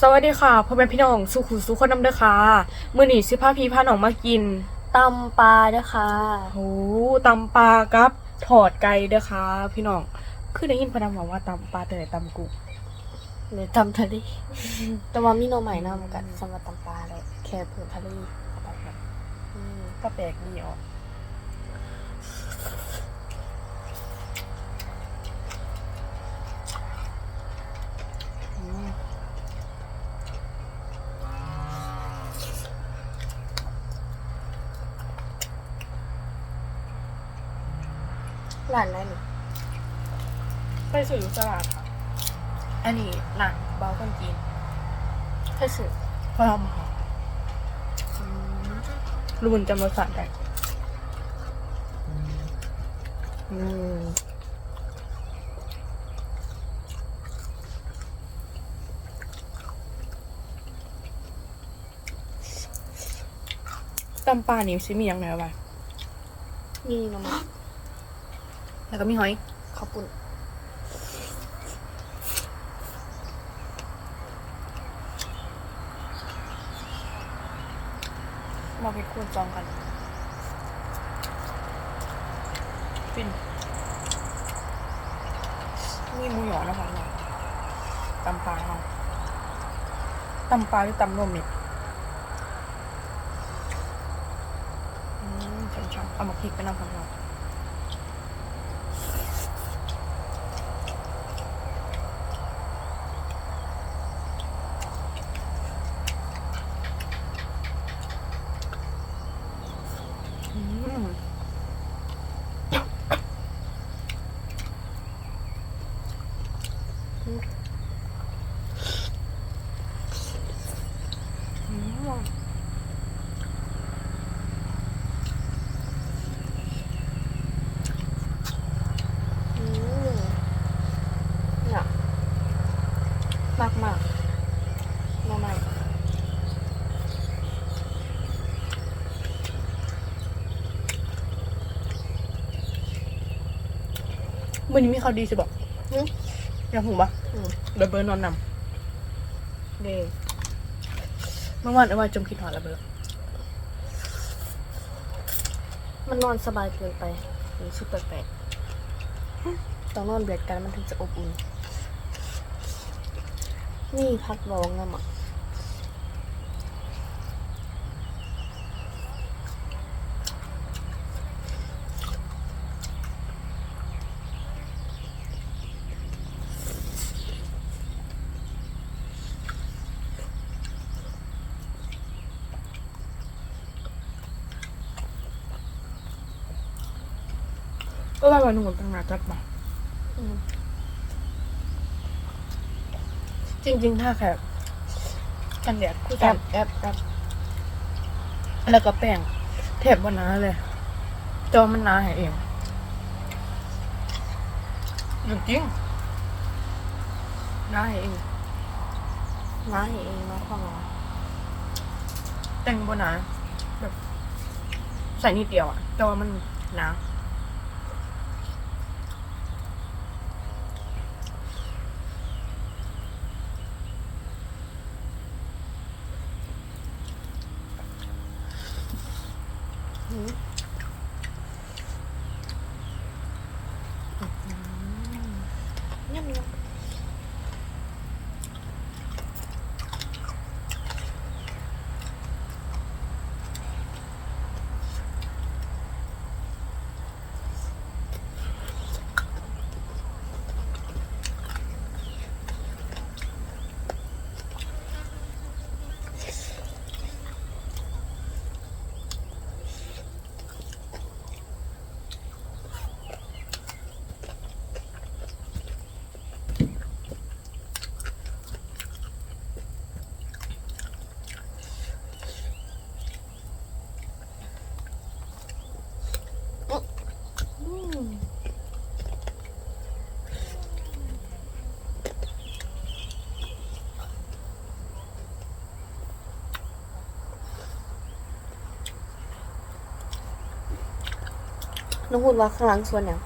สวัสดีค่ะพ่อแม่พี่น้องสุขุมสุขคนน้ำเด้อค่ะมื้อนี้สิพาพี่พาน้องมากินตำปลาเด้อค่ะโหตำปลากับถอดไก่เด้อค่ะ พี่น้องคือได้ยินพนันบอกว่าตำปลาแต่ไหนตำกุ้งหรือตำทะเลแต่ว่ามีโนใหม่นำกันสำหรับตำปลาเลยแค่เพิ่มทะเลเข้าไปครับอืมก็แปลกดีออก ร้านไหนนี่ไปสื่อตลาดค่ะ อันนี้หนังเบาคนจีนเพื่อสื่อพอทำค่ะรุนจำรสชาติได้อืมตำปลานี่ซิมีอย่างไรบ้างมีโนใหม่ แล้วก็มีหอยข้าวปุ้นมาไปคูณจองกันฟินนี่มูหยอนะคะเนี่ยตำปลาค่ะตำปลาหรือตำรวมมิตรอืมช้ำๆเอามาพริกไปน้ำกันเนา มากมากโนใหม่วันนี้มีข่าวดีสิบอกอืมอยากหูปะอืมเดยวเบิร์นนอนนำเด้เมื่อวานเอาไว้จมคิดหอดระเบิดมันนอนสบายเกินไปรู้สึกแปลกๆต้องนอนเบียดกันมันถึงจะอบอุ่น นี่พัดร้องนะมั้งก็ว่าวันหนึ่งผมตั้งนาจัดมา อืม จริงๆถ้าแค่กันแดดคู่แอกันบแอบแอบแล้วก็แป้งแถบบนน้าเลยจอมันน้าให้เองจริงๆน้าให้เอง น้าเองเนาะความร้อนแต่งบนน้าแบบใส่นิดเดียวอะจอมันหนา อื นุ่งพูดว่าข้างหลังส่วนเนี่ย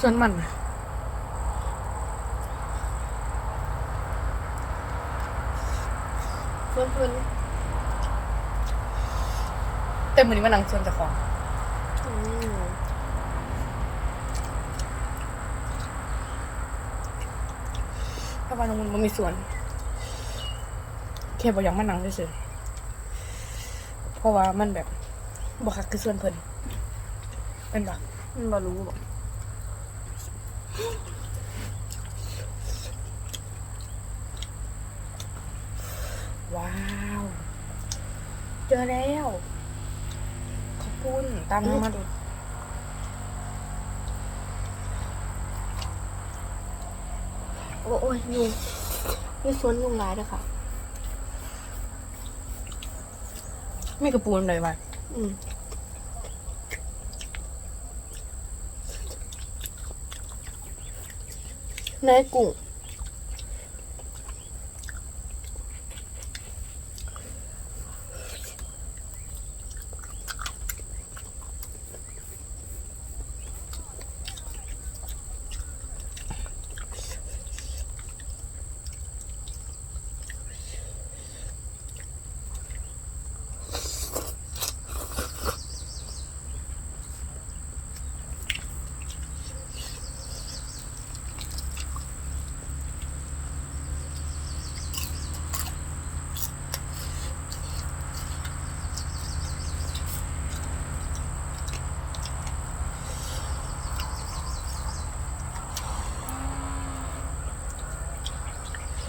ส่วนมันส่วนพื้นแต่เหมือนี้มันหนังส่วนจะกของถ้าบ้านน้องม่นมันมีส่วนแค่บอกอย่างมันหนังเฉยเพราะว่ามันแบบ บ่คักคือส่วนเพิ่นเป็นปะมันบ่รู้บ่ว้าว เจอแล้ว ขอบคุณ ตามน้ำมันโอ้โอ้ยยุงมีสวนยุงหลายเด้อค่ะ ไม่กระปูนเลยว่ะ อืมนายกุ้ง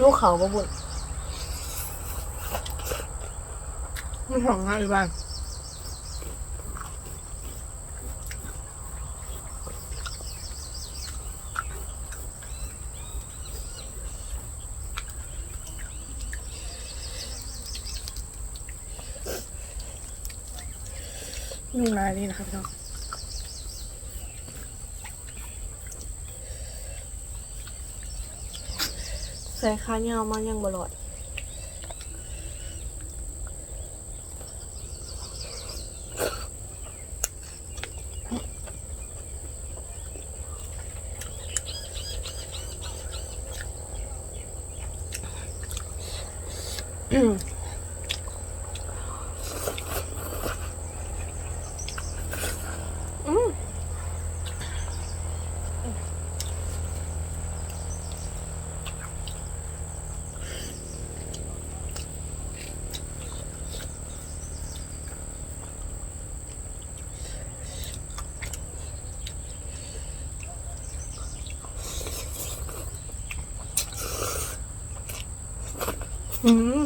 ลูกเขาบ่บุญไม่ห่วงง่ายบ้างยุ่งนายนี่นะครับพี่น้อง ใส่ขาเงาวมายังบ่รอดอืม อืม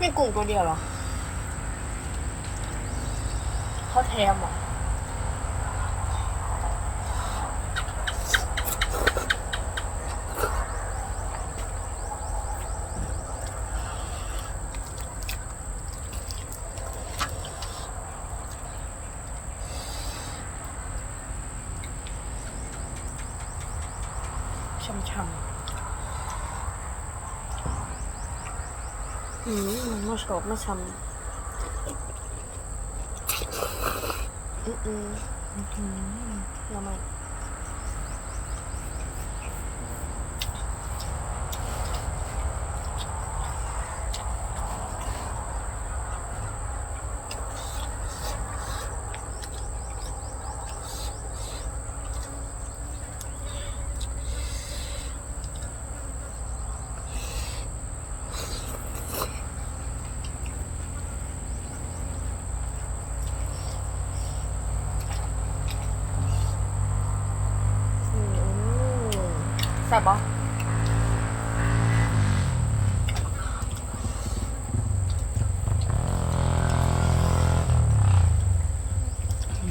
มีกุ้งตัวเดียวเหรอเขาแถมเหรอ ช่ำอืมมันมาชอบมาชำอืมอืมอืมเราไม่อืม แซ่บปะอื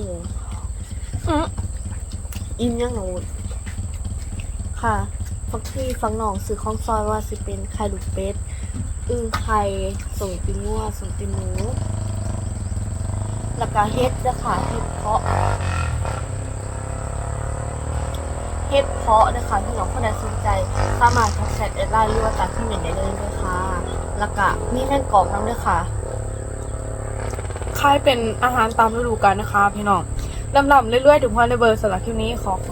มอืมอิ่มยังหนูค่ะฟักที่ฟังน้องซื้อของซอยว่าสิเป็นไข่ลูกเป็ดอึ่งไข่ส่งตินงัวส่งตินหมูแล้วก็เฮ็ดจะค่ะเฮ็ดเพาะ เฮ็ดเพาะนะคะพี่น้องคนใดสนใจ สามารถทักแชทแอดไลน์หรือว่าตัดคอมเมนต์ได้เลยด้วยค่ะ แล้วก็มีแท่งกรอบน้ำด้วยค่ะคล้ายเป็นอาหารตามฤดูกาลนะคะ พี่น้องลำลำเรื่อยๆ ถึงพอในเบอร์สำหรับคลิปนี้ขอขอบคุณค่ะ